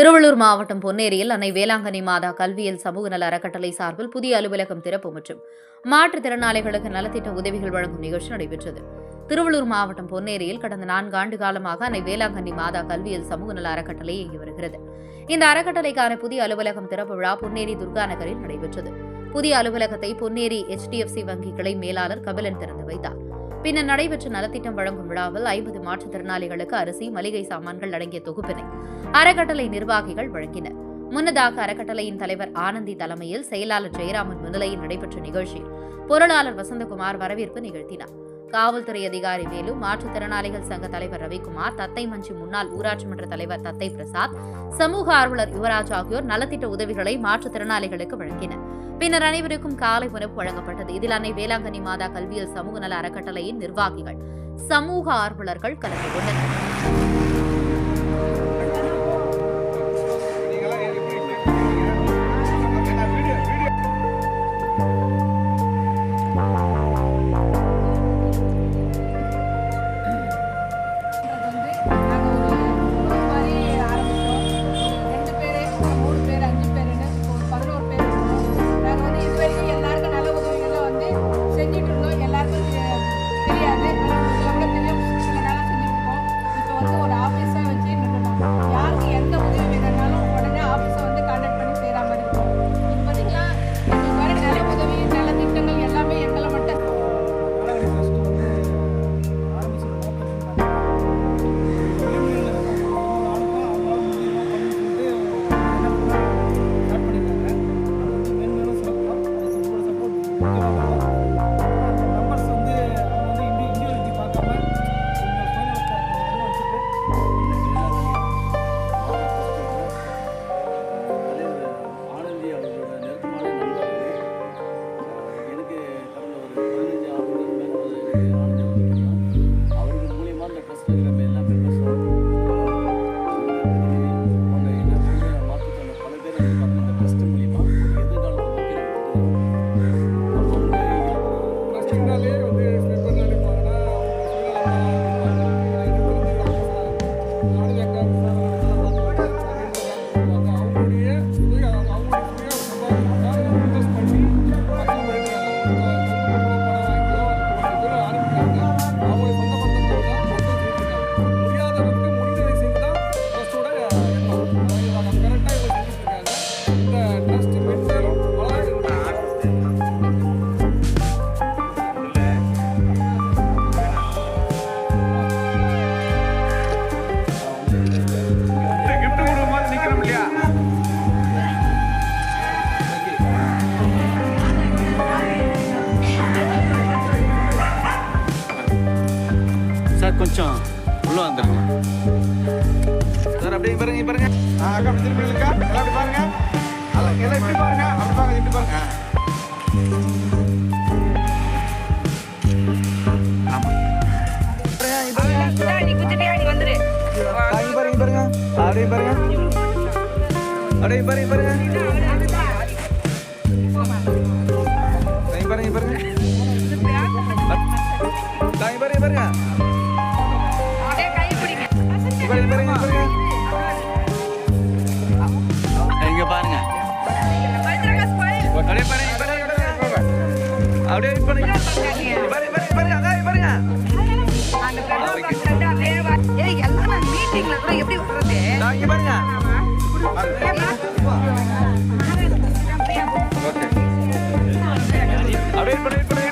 திருவள்ளூர் மாவட்டம் பொன்னேரியில் அன்னை வேளாங்கண்ணி மாதா கல்வியல் சமூக நல அறக்கட்டளை சார்பில் புதிய அலுவலகம் திறப்பு மற்றும் மாற்றுத்திறனாளிகளுக்கு நலத்திட்ட உதவிகள் வழங்கும் நிகழ்ச்சி நடைபெற்றது. திருவள்ளூர் மாவட்டம் பொன்னேரியில் கடந்த நான்கு ஆண்டு காலமாக அன்னை வேளாங்கண்ணி மாதா கல்வியல் சமூக நல அறக்கட்டளை இயங்கி வருகிறது. இந்த அறக்கட்டளைக்கான புதிய அலுவலகம் திறப்பு விழா பொன்னேரி துர்கா நகரில் நடைபெற்றது. புதிய அலுவலகத்தை பொன்னேரி எச்டிஎஃப்சி வங்கி கிளை மேலாளர் கபிலன் திறந்து வைத்தார். பின்னர் நடைபெற்ற நலத்திட்டம் வழங்கும் விழாவில் ஐம்பது மாற்றுத்திறனாளிகளுக்கு அரிசி மளிகை சாமான்கள் அடங்கிய தொகுப்பினை அறக்கட்டளை நிர்வாகிகள் வழங்கினர். முன்னதாக அறக்கட்டளையின் தலைவர் ஆனந்தி தலைமையில் செயலாளர் ஜெயராமன் முன்னிலையில் நடைபெற்ற நிகழ்ச்சியில் பொருளாளர் வசந்தகுமார் வரவேற்பு நிகழ்த்தினார். காவல்துறை அதிகாரி வேலு மாற்றுத்திறனாளிகள் சங்க தலைவர் ரவிக்குமார் தத்தை மஞ்சி முன்னாள் ஊராட்சி மன்ற தலைவர் தத்தை பிரசாத் சமூக ஆர்வலர் யுவராஜ் ஆகியோர் நலத்திட்ட உதவிகளை மாற்றுத்திறனாளிகளுக்கு வழங்கினர். பின்னர் அனைவருக்கும் காலை உணவு வழங்கப்பட்டது. இதில் அன்னை வேளாங்கண்ணி மாதா கல்வியல் சமூக நல அறக்கட்டளையின் நிர்வாகிகள் சமூக ஆர்வலர்கள் கலந்து கொண்டனர். கொஞ்சம் உள்ள வந்துருங்க. சார் அப்படியே இங்க பாருங்க பாருங்க. அக்கா அப்படி திரும்பி இருக்கா எல்லாம் அப்படி பாருங்க. எல்லாம் இப்படி பாருங்க. அப்படி பாருங்க இப்படி பாருங்க. பாருங்க. பாருங்க. அப்படியே பாருங்க. அப்படியே பாருங்க பாருங்க. அப்படியே பாருங்க. அப்படியே பாருங்க பாருங்க பாருங்க அதான் பாருங்க எல்லாம் மீட்டிங்ல கூட எப்படி வர்றது இங்க பாருங்க ஓகே அப்படியே